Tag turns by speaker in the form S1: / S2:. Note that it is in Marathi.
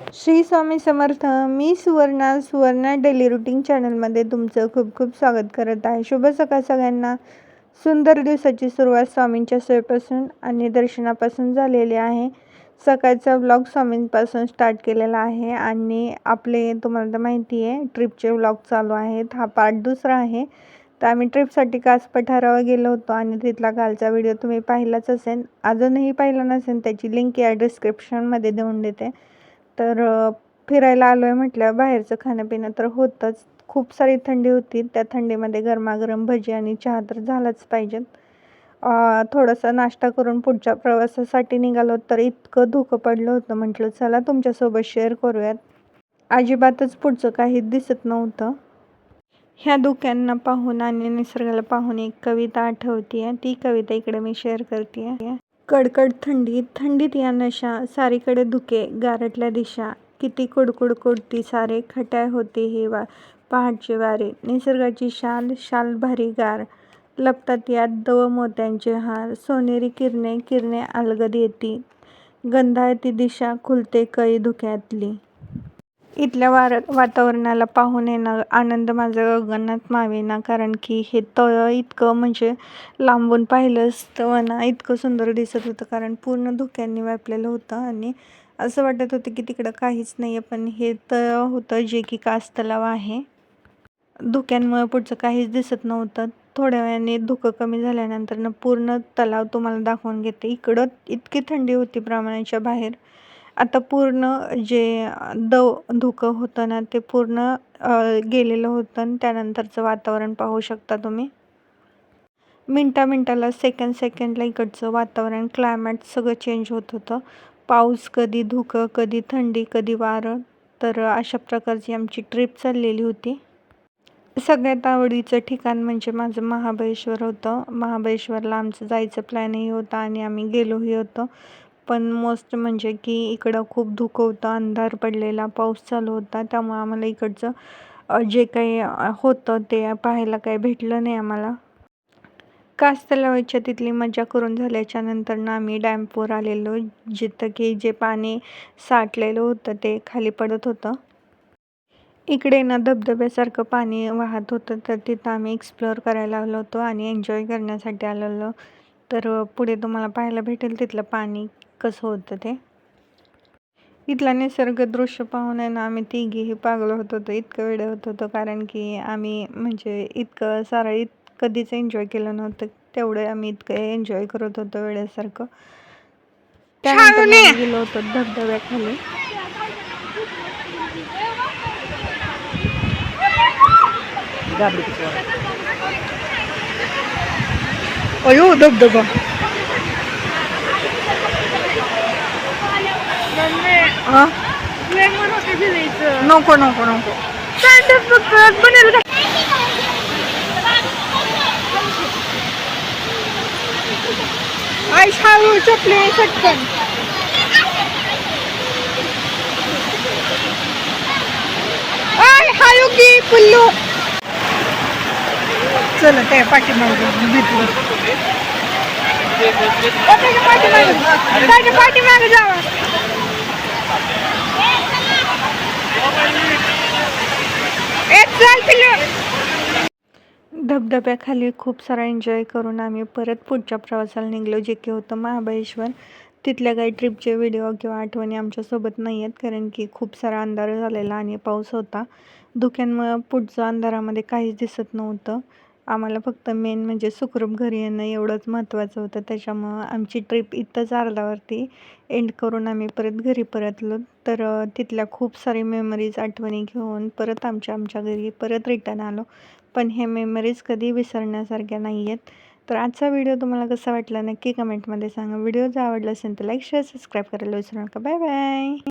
S1: श्री स्वामी समर्थ मी सुवर्णा सुवर्णा डेली रुटीन चॅनलमध्ये तुमचं खूप खूप स्वागत करत आहे. शुभ सकाळ सगळ्यांना. सुंदर दिवसाची सुरुवात स्वामींच्या सोयीपासून आणि दर्शनापासून झालेली आहे. सकाळचा व्लॉग स्वामींपासून स्टार्ट केलेला आहे आणि आपले तुम्हाला तर माहिती आहे ट्रिपचे व्लॉग चालू आहेत. हा पार्ट दुसरा आहे. तर आम्ही ट्रिपसाठी कास पठारावर गेलो होतो आणि तिथला कालचा व्हिडिओ तुम्ही पाहिलाच असेल. अजूनही पाहिला नसेल त्याची लिंक या डिस्क्रिप्शनमध्ये देऊन देते. तर फिरायला आलो आहे म्हटल्यावर बाहेरचं खाणंपिणं तर होतंच. खूप सारी थंडी होती. त्या थंडीमध्ये गरमागरम भजी आणि चहा तर झालाच पाहिजेत थोडासा नाश्ता करून पुढच्या प्रवासासाठी निघालो तर इतकं धुकं पडलं होतं. म्हटलं चला तुमच्यासोबत शेअर करूयात. अजिबातच पुढचं काही दिसत नव्हतं. ह्या धुक्यांना पाहून आणि निसर्गाला पाहून एक कविता आठवतीये. ती कविता इकडे मी शेअर करते आहे कडकड थंडी थंडीत या नशा सारीकडे धुके गारटल्या दिशा. किती कुडकुड कुडती सारे खट्याळ होती हे वा पहाटचे वारे. निसर्गाची शाल शाल भारी गार. लपतात यात दव मोत्यांचे हार. सोनेरी किरणे किरणे अलगद येती. गंधाळती दिशा खुलते कळी धुक्यातली. इथल्या वार वातावरणाला पाहून येणं आनंद माझा गगनात मावेना. कारण की हे तळं इतकं म्हणजे लांबून पाहिलं असतं ना इतकं सुंदर दिसत होतं. कारण पूर्ण धुक्यांनी व्यापलेलं होतं आणि असं वाटत होतं की तिकडं काहीच नाही आहे पण हे तळं होतं जे की कास तलाव आहे. धुक्यांमुळे पुढचं काहीच दिसत नव्हतं. थोड्या वेळाने धुकं कमी झाल्यानंतर पूर्ण तलाव तुम्हाला दाखवून घेते. इकडं इतकी थंडी होती प्रमाणाच्या बाहेर. आता पूर्ण जे दव धुकं होतं ना ते पूर्ण गेलेलं होतं आणि त्यानंतरचं वातावरण पाहू शकता तुम्ही. मिनटा मिनटाला सेकंड सेकंडला इकडचं वातावरण क्लायमॅट सगळं चेंज होत होतं. पाऊस कधी धुकं कधी थंडी कधी वारं तर अशा प्रकारची आमची ट्रिप चाललेली होती. सगळ्यात आवडीचं ठिकाण म्हणजे माझं महाबळेश्वर होतं. महाबळेश्वरला आमचं जायचं प्लॅनही होता आणि आम्ही गेलोही होतो. पण मोस्ट म्हणजे की इकडं खूप धुकं होतं अंधार पडलेला पाऊस चालू होता. त्यामुळे आम्हाला इकडचं जे काही होतं ते पाहायला काही भेटलं नाही आम्हाला. कास तलावाच्या तिथली मजा करून झाल्याच्यानंतर आम्ही डॅम्पवर आलेलो जिथं की जे पाणी साठलेलं होतं ते खाली पडत होतं. इकडे ना धबधब्यासारखं पाणी वाहत होतं तर तिथं आम्ही एक्सप्लोअर करायला आलो होतो आणि एन्जॉय करण्यासाठी आलेलो. तर पुढे तुम्हाला पाहायला भेटेल तिथलं पाणी. कसं होतं ते? इथला निसर्ग दृश्य पाहून आहे ना आम्ही तिघीही पागल होत होतो इतकं वेळ होत होतो. कारण की आम्ही म्हणजे इतकं सारं इत कधीच एन्जॉय केलं नव्हतं. तेवढं आम्ही इतकं एन्जॉय करत होतो वेळेसारखं त्यानंतर गेलो होतो धबधब्याखाली. अयो धबधबा. हा नको नको नको आई शाळू चपले सटकन आय हायो की पुल्लू चल त्या पाठीमागे त्याच्या पाठीमागे पाठीमागे जावा ए चल पिल्लू धबधब्याखाली खूप सारा एन्जॉय करून आम्ही परत पुढच्या प्रवासाला निघलो जे की होतं महाबळेश्वर. तिथल्या काही ट्रिपचे व्हिडिओ किंवा आठवणी आमच्यासोबत नाही आहेत कारण की खूप सारा अंधार झालेला आणि पाऊस होता. धुक्यांमुळं पुढचं अंधारामध्ये काहीच दिसत नव्हतं. आम्हाला फक्त मेन म्हणजे सुखरूप घरी येणं एवढंच महत्त्वाचं होतं. त्याच्यामुळं आमची ट्रिप इथंच अर्धावरती एंड करून आम्ही परत घरी परतलो. तर तिथल्या खूप सारी मेमरीज आठवणी घेऊन परत आमच्या आमच्या घरी परत रिटर्न आलो. पण हे मेमरीज कधी विसरण्यासारख्या नाही आहेत तर आजचा व्हिडिओ तुम्हाला कसा वाटला नक्की कमेंटमध्ये सांगा. व्हिडिओ जर आवडला असेल तर लाईक शेअर सबस्क्राईब करायला विसरू नका. Bye bye